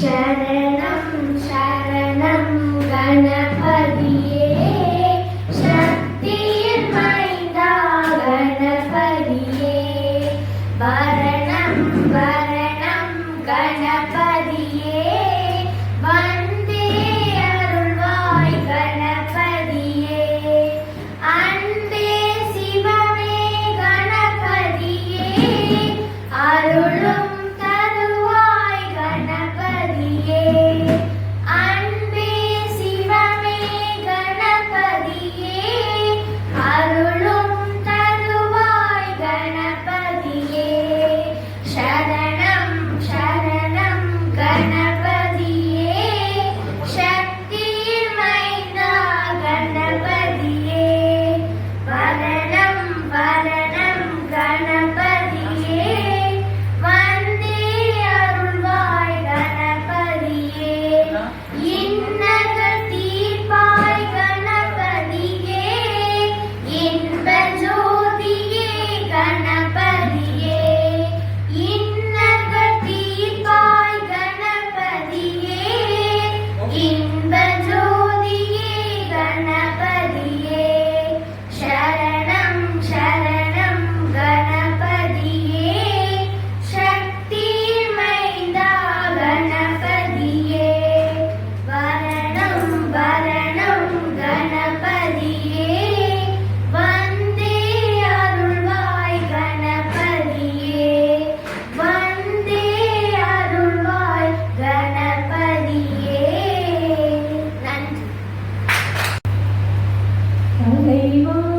sharanam sharanam ganam கலைவாணியின்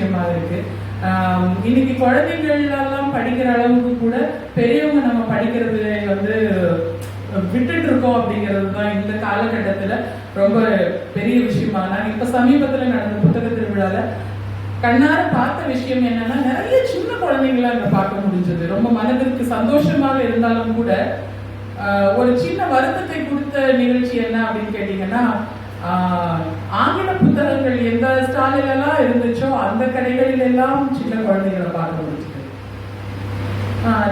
விஷயமா இருக்கு. இன்னைக்கு எல்லாம் படிக்கிற அளவுக்கு கூட பெரியவங்க நம்ம படிக்கிறது வந்து விட்டுட்டு இருக்கோம் அப்படிங்கிறது தான் இந்த காலகட்டத்துல ரொம்ப பெரிய விஷயமா. நான் இப்ப சமீபத்துல நடந்த புத்தக திருவிழால கண்ணார பார்த்த விஷயம் என்னன்னா நிறைய சின்ன குழந்தைங்களா அங்க பார்க்க முடிஞ்சது. ரொம்ப மனதிற்கு சந்தோஷமாக இருந்தாலும் கூட ஆஹ், ஒரு சின்ன வருத்தத்தை கொடுத்த நிகழ்ச்சி என்ன அப்படின்னு கேட்டீங்கன்னா ஆங்கில புத்தகங்கள் எந்த ஸ்டாலில் எல்லாம் இருந்துச்சோ அந்த கடைகளில் எல்லாம் சின்ன குழந்தைகளை பார்க்க முடிஞ்சது.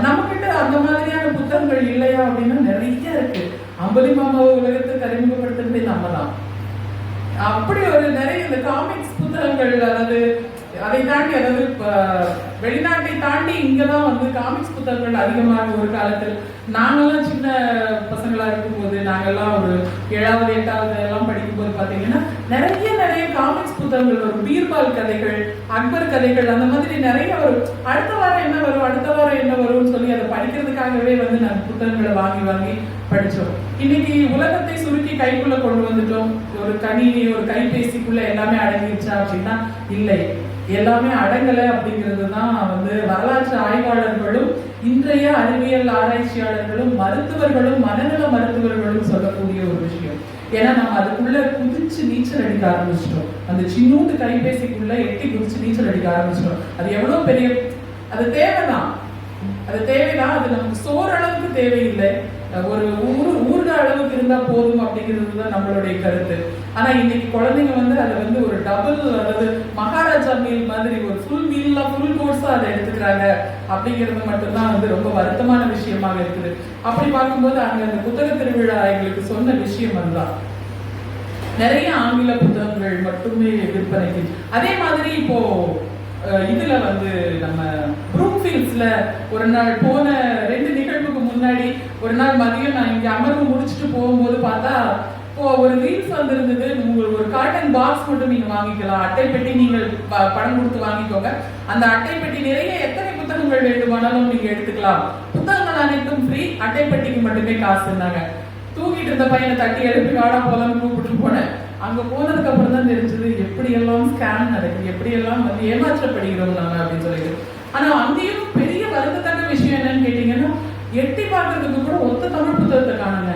நம்ம கிட்ட அந்த மாதிரியான புத்தகங்கள் இல்லையா அப்படின்னா நிறைய இருக்கு. அம்பலி மாமாவை உலகத்துக்கு அறிமுகப்படுத்துறதே நம்ம தான் அப்படி ஒரு நிறைய இந்த காமிக்ஸ் புத்தகங்கள் அதாவது அதை தாண்டி அதாவது வெளிநாட்டை தாண்டி இங்கதான் வந்து காமிக்ஸ் புத்தகங்கள் அதிகமாக ஒரு காலத்தில் நாங்கெல்லாம் சின்ன பசங்க இருக்கும்போது நாங்கள்லாம் ஒரு ஏழாவது எட்டாவது எல்லாம் படிக்கும்போது பார்த்தீங்கன்னா நிறைய நிறைய காமிக்ஸ் புத்தகங்கள் வரும். பீர்பால் கதைகள் அக்பர் கதைகள் அந்த மாதிரி நிறைய வரும். அடுத்த வாரம் என்ன வரும்? அடுத்த வாரம் என்ன வரும்னு சொல்லி அதை படிக்கிறதுக்காகவே வந்து நாங்கள் புத்தகங்களை வாங்கி வாங்கி படிச்சோம். இன்னைக்கு உலகத்தை சுருக்கி கைக்குள்ள கொண்டு வந்துட்டோம். ஒரு கணினி ஒரு கைபேசிக்குள்ள எல்லாமே அடங்கிடுச்சா அப்படின்னா இல்லை. எல்லாமே அடங்கலை அப்படிங்கிறது தான் வந்து வரலாற்று ஆய்வாளர்களும் இன்றைய அறிவியல் ஆராய்ச்சியாளர்களும் மருத்துவர்களும் மனநல மருத்துவர்களும் சொல்லக்கூடிய ஒரு விஷயம். ஏன்னா நம்ம அதுக்குள்ள குதிச்சு நீச்சல் அடிக்க ஆரம்பிச்சிட்டோம். அந்த சின்னூண்டு கைபேசிக்குள்ள எட்டி குதிச்சு நீச்சல் அடிக்க ஆரம்பிச்சிட்டோம். அது எவ்வளவு பெரிய அது தேவைதான். அது தேவைதான். அது நமக்கு சோரளவுக்கு தேவையில்லை. ஒரு ஊர் ஊர்க அளவுக்கு இருந்தா போதும் அப்படிங்கிறது தான் நம்மளுடைய கருத்து. ஆனா இன்னைக்கு குழந்தைங்க வந்து அதை வந்து ஒரு டபுள் அதாவது மகாராஜா மீல் மாதிரி ஒரு ஃபுல் மீல்ல ஃபுல் கோர்ஸா அதை எடுத்துக்கிறாங்க அப்படிங்கிறது மட்டும்தான் வந்து ரொம்ப வருத்தமான விஷயமாக இருக்குது. அப்படி பார்க்கும்போது அங்க அந்த புத்தக திருவிழா எங்களுக்கு சொன்ன விஷயம் அதுதான். நிறைய ஆங்கில புத்தகங்கள் மட்டுமே விற்பனைக்கு. அதே மாதிரி இப்போ அஹ், இதுல வந்து நம்ம ப்ரூக்ஃபீல்ட்ஸ்ல ஒரு நாள் போன முன்னாடி ஒரு நாள் மதியம் நான் இங்க அமர்வு முடிச்சுட்டு போகும்போது பார்த்தா இப்போ ஒரு ரீல்ஸ் வந்திருந்தது. உங்களுக்கு ஒரு காட்டன் பாக்ஸ் மட்டும் நீங்க வாங்கிக்கலாம். அட்டை பெட்டி நீங்கள் ப- பணம் கொடுத்து வாங்கிக்கோங்க. அந்த அட்டை பெட்டி நிறைய எத்தனை புத்தகங்கள் வேண்டுமானாலும் நீங்க எடுத்துக்கலாம். புத்தகங்கள் அனைத்தும் ஃப்ரீ அட்டை பெட்டிக்கு மட்டுமே காசுன்னாங்க தூங்கிட்டு இருந்த பையனை தட்டி எழுப்பி காடா போலான்னு கூப்பிட்டு போனேன். அங்க போனதுக்கு அப்புறம் தான் தெரிஞ்சது எப்படி எல்லாம் ஸ்கேம் நடக்குது எப்படி எல்லாம் வந்து ஏமாற்றப்படுகிறோம் நாங்க அப்படின்னு சொல்லிட்டு. ஆனா அங்கேயும் பெரிய வருத்தத்தக்க விஷயம் என்னன்னு கேட்டீங்கன்னா எட்டி பார்க்கறதுக்கு கூட ஒத்த தமிழ் புத்தகத்தை காணுங்க.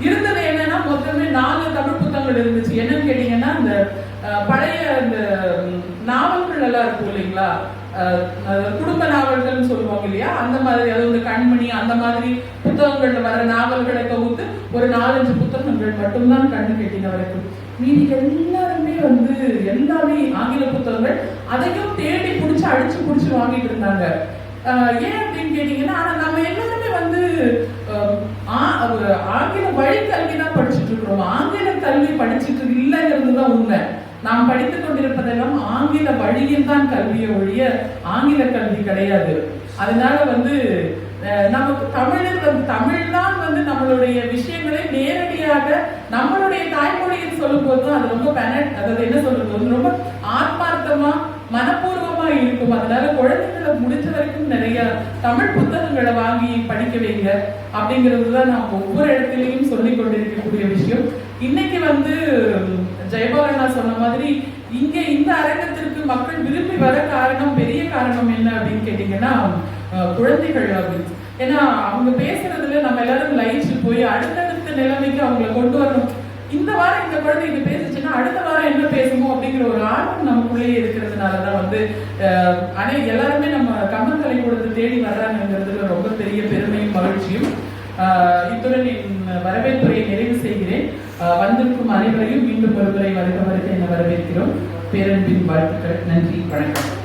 இருந்தது என்னன்னா மொத்தமே நாலு தமிழ் புத்தகங்கள் இருந்துச்சு. என்னன்னு கேட்டீங்கன்னா இந்த அஹ், பழைய இந்த நாவல்கள் எல்லாம் இருக்கும் இல்லைங்களா? குடும்ப நாவல்கள்னு சொல்லுவாங்க இல்லையா? அந்த மாதிரி அதாவது கண்மணி அந்த மாதிரி புத்தகங்கள்ல வர நாவல்களை தொகுத்து ஒரு நாலஞ்சு புத்தகங்கள் மட்டும்தான் கண்ணு கெட்டின வரைக்கும். மீதி எல்லாருமே வந்து எல்லாமே ஆங்கில புத்தகங்கள் அதையும் தேடி பிடிச்சி அடிச்சு பிடிச்சி வாங்கிட்டு இருந்தாங்க. ஏன் அப்படின்னு கேட்டீங்கன்னா ஆனா நம்ம எல்லாருமே வந்து ஆ- ஒரு ஆங்கில வழி கல்வி தான் படிச்சுட்டு இருக்கிறோம். ஆங்கில கல்வி படிச்சுட்டு இல்லைங்கிறது தான் உண்மை. நாம் படித்துக் கொண்டிருப்பதெல்லாம் ஆங்கில வழியில் தான் கல்வியை ஒழிய ஆங்கில கல்வி கிடையாது. அதனால வந்து நமக்கு தமிழில் வந்து தமிழ் தான் வந்து நம்மளுடைய விஷயங்களை நேரடியாக நம்மளுடைய தாய்மொழியில் சொல்லும் போது தான் அது ரொம்ப பெனட் அதாவது என்ன சொல்றது? ரொம்ப ஆத்மார்த்தமா மனப்பூர்வமா இருக்கும் அதனால குழந்தைகளை முடிஞ்ச வரைக்கும் நிறைய தமிழ் புத்தகங்களை வாங்கி படிக்க வைங்க அப்படிங்கிறது தான் நான் ஒவ்வொரு இடத்துலையும் சொல்லிக் கொண்டிருக்கக்கூடிய விஷயம். இன்னைக்கு வந்து ஜெயபவர்ணா சொன்ன மாதிரி இங்க இந்த அரங்கத்திற்கு மக்கள் விரும்பி வர காரணம் பெரிய காரணம் என்ன அப்படின்னு கேட்டீங்கன்னா குழந்தைகள் அப்படின்னு ஏன்னா அவங்க பேசுறதுல நம்ம எல்லாரும் லயிச்சு போய் அடுத்தடுத்த நிலைமைக்கு அவங்கள கொண்டு வரணும். இந்த வாரம் இந்த குழந்தை இது பேசுச்சுன்னா அடுத்த வாரம் என்ன பேசுமோ அப்படிங்கிற ஒரு ஆர்வம் நமக்குள்ளேயே இருக்கிறதுனால தான் வந்து அஹ், அனை எல்லாருமே நம்ம கம்பன் கலைக்கூடத்தை தேடி வர்றாங்கிறதுல ரொம்ப பெரிய பெருமையும் மகிழ்ச்சியும். இத்துடன் என் வரவேற்புரையை நிறைவு செய்கிறேன். வந்திருக்கும் அனைவரையும் மீண்டும் ஒருமுறை வருக வருக என வரவேற்கிறோம். பேரன்பின் வாழ்த்துக்கள். நன்றி. வணக்கம்.